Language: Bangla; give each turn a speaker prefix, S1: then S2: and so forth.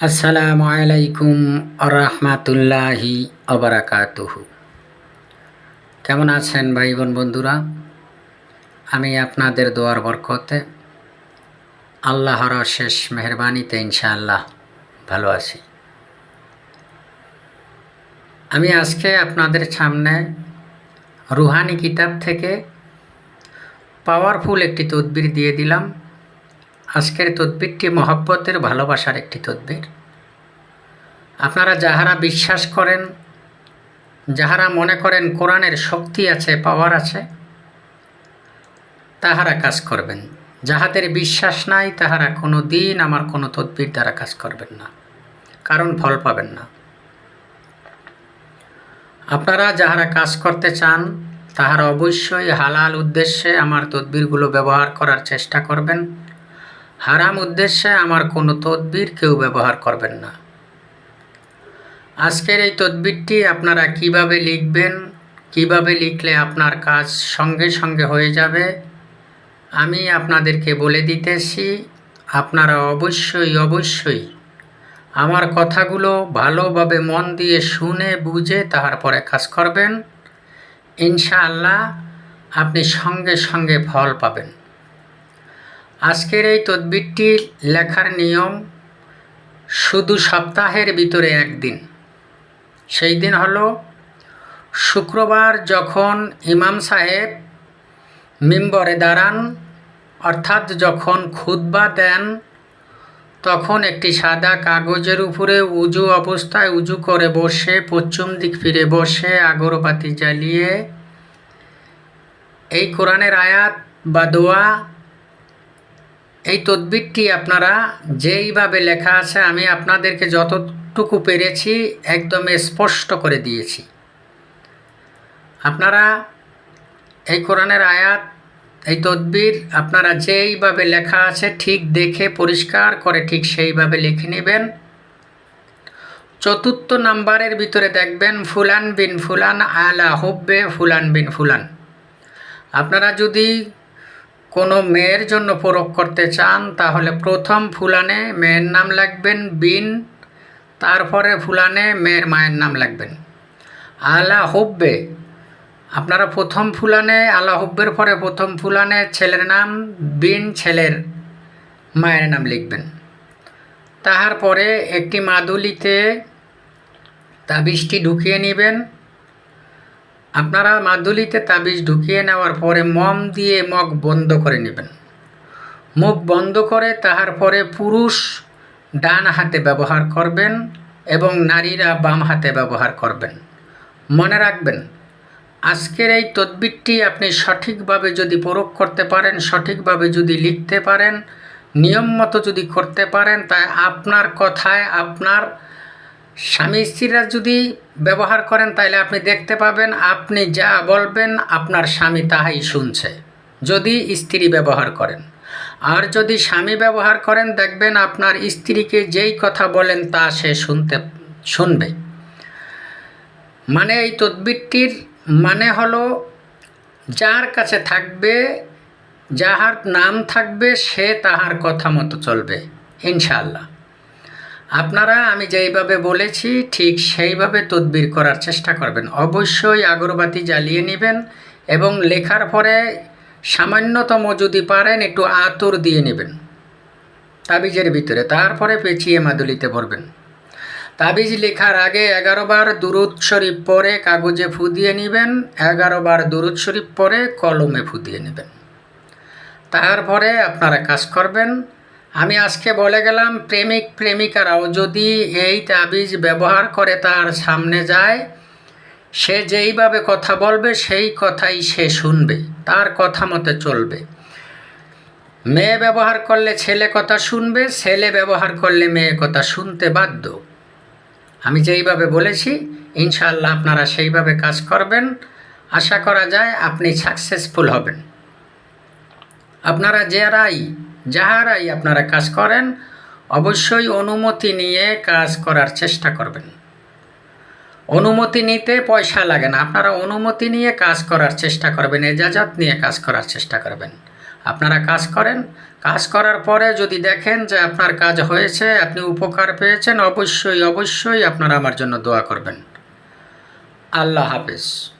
S1: আসসালামু আলাইকুম রহমাতুল্লাহি অবরাকাতুহু কেমন আছেন ভাই বোন বন্ধুরা? আমি আপনাদের দোয়ার বরকতে আল্লাহর শেষ মেহরবানিতে ইনশাআল্লাহ ভালো আছি। আমি আজকে আপনাদের সামনে রুহানি কিতাব থেকে পাওয়ারফুল একটি তদবির দিয়ে দিলাম। আজকের তদবিরটি মহব্বতের ভালোবাসার একটি তদবির। আপনারা যাহারা বিশ্বাস করেন, যাহারা মনে করেন কোরআনের শক্তি আছে পাওয়ার আছে, তাহারা কাজ করবেন। যাহাদের বিশ্বাস নাই, তাহারা কোনো দিন আমার কোনো তদবির দ্বারা কাজ করবেন না, কারণ ফল পাবেন না। আপনারা যাহারা কাজ করতে চান, তাহারা অবশ্যই হালাল উদ্দেশ্যে আমার তদবিরগুলো ব্যবহার করার চেষ্টা করবেন। হারাম উদ্দেশ্যে আমার কোনো তদবির কেউ ব্যবহার করবেন না। আজকের এই তদবিরটি আপনারা কীভাবে লিখবেন, কীভাবে লিখলে আপনার কাজ সঙ্গে সঙ্গে হয়ে যাবে, আমি আপনাদেরকে বলে দিতেছি। আপনারা অবশ্যই অবশ্যই আমার কথাগুলো ভালোভাবে মন দিয়ে শুনে, বুঝে তাহার পরে কাজ করবেন। ইনশাআল্লাহ আপনি সঙ্গে সঙ্গে ফল পাবেন। আজকের এই তদবিরটি লেখার নিয়ম শুধু সপ্তাহের ভিতরে একদিন। সেই দিন হলো শুক্রবার যখন ইমাম সাহেব মিম্বরে দাঁড়ান, অর্থাৎ যখন খুতবা দেন, তখন একটি সাদা কাগজের উপরে উজু অবস্থায় উজু করে বসে, পশ্চিম দিক ফিরে বসে আগরবাতি জ্বালিয়ে এই কোরআনের আয়াত বা দোয়া এই তদবিরটি আপনারা যেইভাবে লেখা আছে, আমি আপনাদেরকে যতটুকু পেরেছি একদম স্পষ্ট করে দিয়েছি। আপনারা এই কোরআনের আয়াত, এই তদবির, আপনারা যেইভাবে লেখা আছে ঠিক দেখে, পরিষ্কার করে ঠিক সেইভাবে লিখে নেবেন। চতুর্থ নাম্বারের ভিতরে দেখবেন, ফুলান বিন ফুলান আলা হুব্বে, ফুলান বিন ফুলান। আপনারা যদি কোনো মেয়ের জন্য প্রয়োগ করতে চান, তাহলে প্রথম ফুলানে মেয়ের নাম লাগবেন বিন, তারপরে ফুলানে মেয়ের মায়ের নাম লাগবেন আলা হুব্বে আপনারা প্রথম ফুলানে আলা হুব্বের পরে প্রথম ফুলানে ছেলের নাম, বিন ছেলের মায়ের নাম লিখবেন। তাহার পরে একটি মাদুলিতে তাবিজটি ঢুকিয়ে নেবেন। আপনারা মাদুলিতে তাবিজ ঢুকিয়ে নেওয়ার পরে মম দিয়ে মগ বন্ধ করে নেবেন। মুখ বন্ধ করে তাহার পরে পুরুষ ডান হাতে ব্যবহার করবেন এবং নারীরা বাম হাতে ব্যবহার করবেন। মনে রাখবেন, আজকের এই তদবিরটি আপনি সঠিকভাবে যদি প্রয়োগ করতে পারেন, সঠিকভাবে যদি লিখতে পারেন, নিয়ম মতো যদি করতে পারেন, তাই আপনার কথায় আপনার স্বামী স্ত্রীরা যদি ব্যবহার করেন তাহলে আপনি দেখতে পাবেন, আপনি যা বলবেন, আপনার স্বামী তাহাই শুনছে, যদি স্ত্রী ব্যবহার করেন। আর যদি স্বামী ব্যবহার করেন, দেখবেন আপনার স্ত্রীকে যেই কথা বলেন, তা সে শুনতে, শুনবে। মানে এই তদবিরটির মানে হলো, যার কাছে থাকবে, যাহার নাম থাকবে, সে তাহার কথা মতো চলবে ইনশাল্লাহ আপনারা, আমি যেইভাবে বলেছি, ঠিক সেইভাবে তদবির করার চেষ্টা করবেন। অবশ্যই আগরবাতি জ্বালিয়ে নেবেন এবং লেখার পরে সামান্যতম যদি পারেন, একটু আতর দিয়ে নেবেন। তাবিজের ভিতরে। তারপরে পেঁচিয়ে মাদুলিতে ভরবেন। তাবিজ লেখার আগে এগারো বার দুরুদ শরীফ পরে কাগজে ফু দিয়ে নেবেন। এগারো বার দুরুদ শরীফ পরে কলমে ফু দিয়ে নেবেন। তারপরে আপনারা কাজ করবেন। আমি আজকে বলে গেলাম, প্রেমিক প্রেমিকারাও যদি এই তাবিজ ব্যবহার করে তার সামনে যায়, সে যেইভাবে কথা বলবে, সেই কথাই সে শুনবে, তার কথা মতে চলবে। মেয়ে ব্যবহার করলে ছেলে কথা শুনবে, ছেলে ব্যবহার করলে মেয়ে কথা শুনতে বাধ্য। আমি যেইভাবে বলেছি, ইনশাআল্লাহ আপনারা সেইভাবে কাজ করবেন। আশা করা যায় আপনি সাকসেসফুল হবেন। আপনারা যারাই যাহারাই আপনারা কাজ করেন, অবশ্যই অনুমতি নিয়ে কাজ করার চেষ্টা করবেন। অনুমতি নিতে পয়সা লাগে না। আপনারা অনুমতি নিয়ে কাজ করার চেষ্টা করবেন, এজাজত নিয়ে কাজ করার চেষ্টা করবেন। আপনারা কাজ করেন, কাজ করার পরে যদি দেখেন যে আপনার কাজ হয়েছে, আপনি উপকার পেয়েছেন, অবশ্যই অবশ্যই আপনারা আমার জন্য দোয়া করবেন। আল্লাহ হাফেজ।